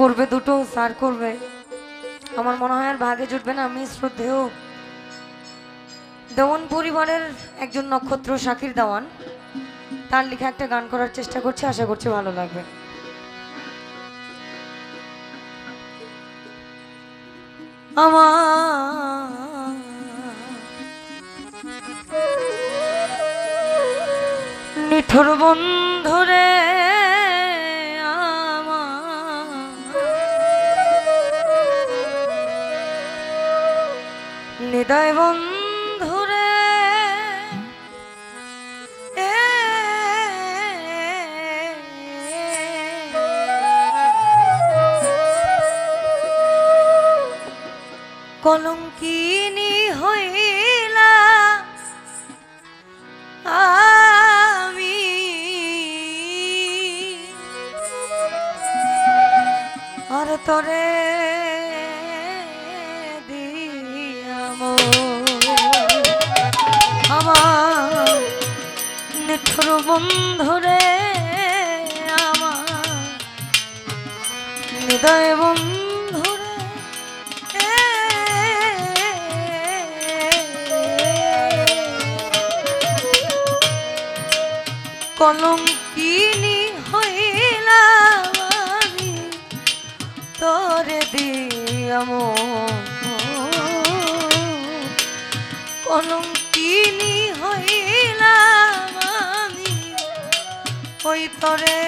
করবে, দুটো স্যার করবে। আমার মনে হয় আর ভাগে জুটবে না, আমি শ্রদ্ধেয়। দেওয়ান পরিবারের একজন নক্ষত্র, শাকির দেওয়ান, তার লেখা একটা গান করার চেষ্টা করছি, আশা করছি ভালো লাগবে। আমার নিঠুর বন্ধুরে নিদয় বন্ধুরে কলঙ্কিনী হইলা আমি। আর তরে নিঠুর বন্ধুরে আমার। হৃদয় বন্ধুরে কলঙ্কিনী হইলাম আমি তোরে দিয়াম কলঙ্কিনী ওই তরে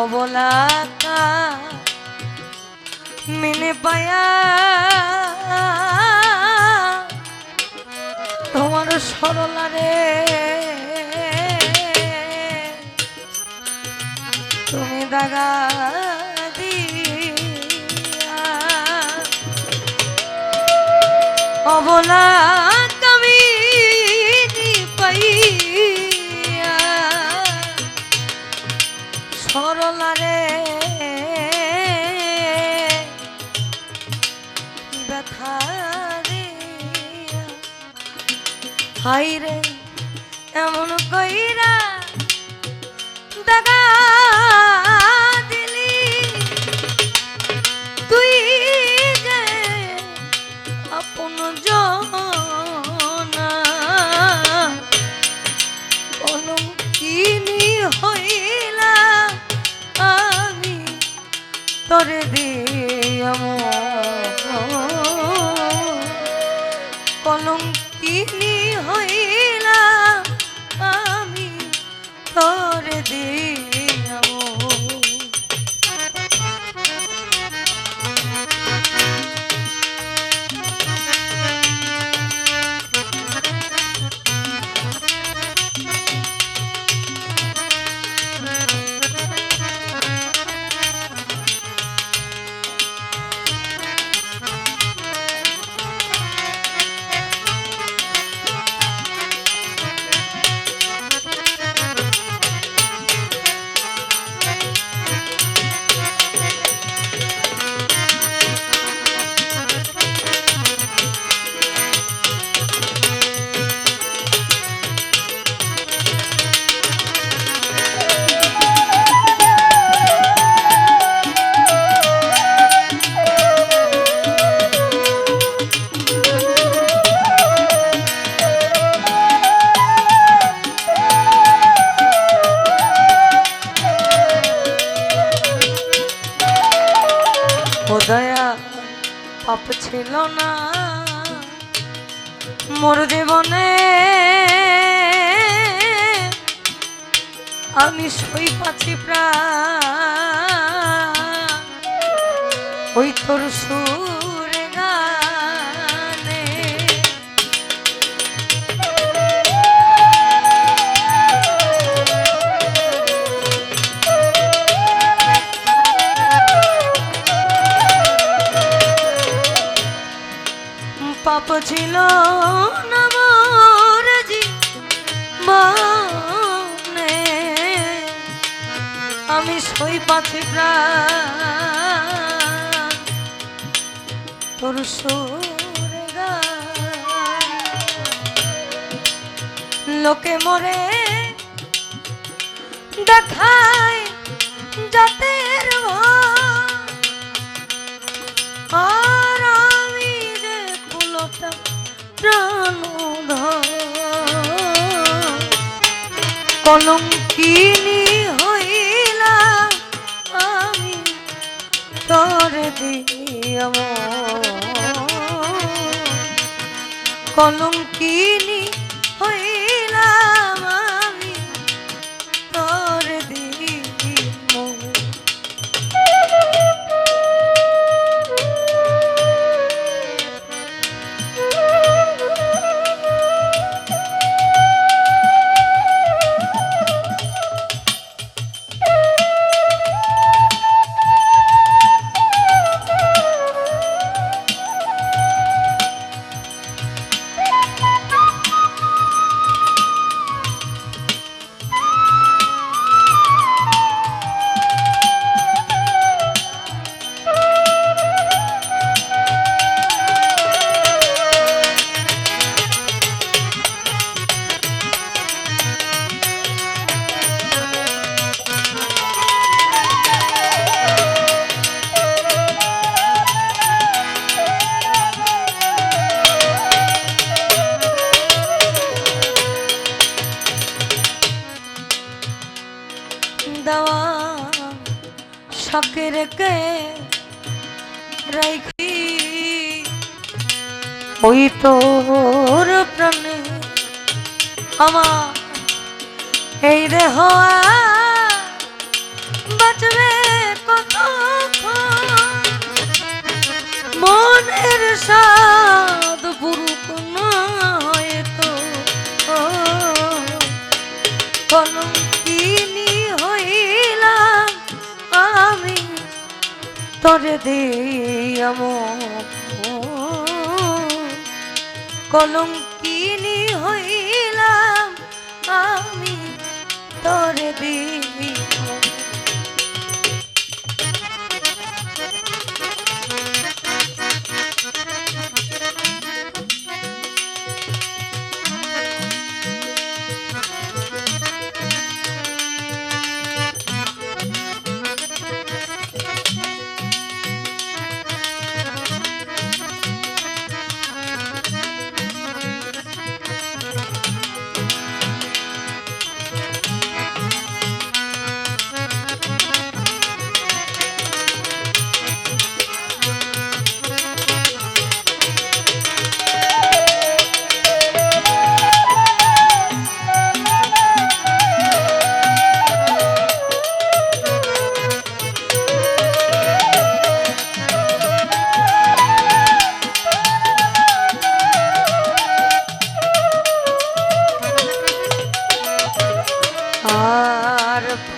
অবলাকা মিনে পায়া। তোমার সরলা রে তুমি দাগা দিয়া। অবলা হাই রে, এমন কইরা দাগা দিলি। তুই যে আপন জনা কলঙ্কিনী হইলা আমি তোরে দিয়াম আমি সই পাচ্ছি প্রাণ। ওই তোর সুর গানে। পাপ ছিল না মোর জীবনে। আমি সই প্রাণ। তোর লোকে মরে দেখায় ভান। আর আমি যে ফুলটা প্রাণ তোর কলম কলঙ্কিনী ওই তোর প্রাণে আমার এই দেহ বাঁচবে কত মনের সাদ তোরে দিয়াম। কলঙ্কিনী হইলাম আমি তরে দিয়াম।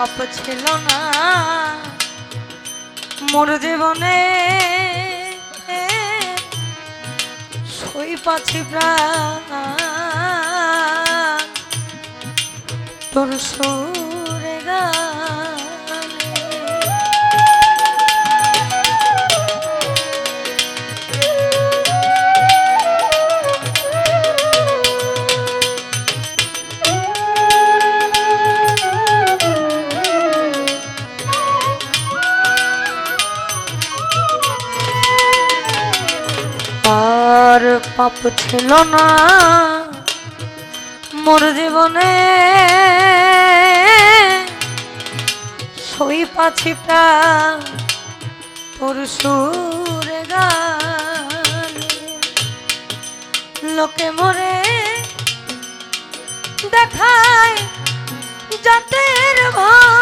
পাপ ছিল না। মোর জীবনে সই পাছি প্রাণ। তোর সুরে গানে ছিল না। মোর জীবনে সই পাছি প্রাণ তোর সুরে গানে। লোকে মরে দেখায় জাতের ভান।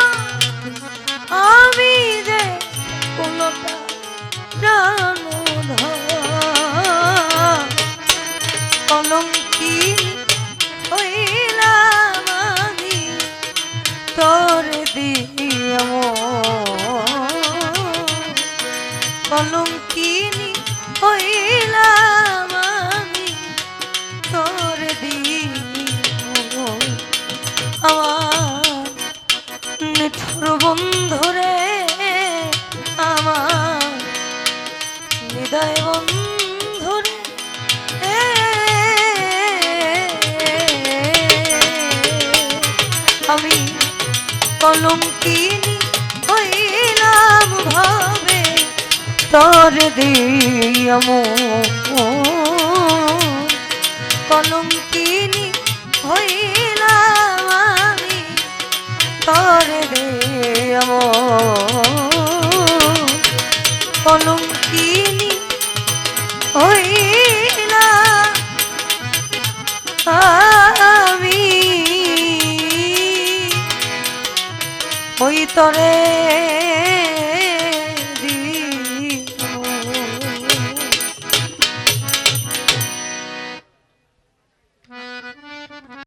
আমি কলঙ্কিনী হইলাম ভাবে তোর দিয়াম। কলঙ্কিনী হইলাম আমি তোর দিয়াম। কলঙ্কিনী হইলাম আমি ওই তরে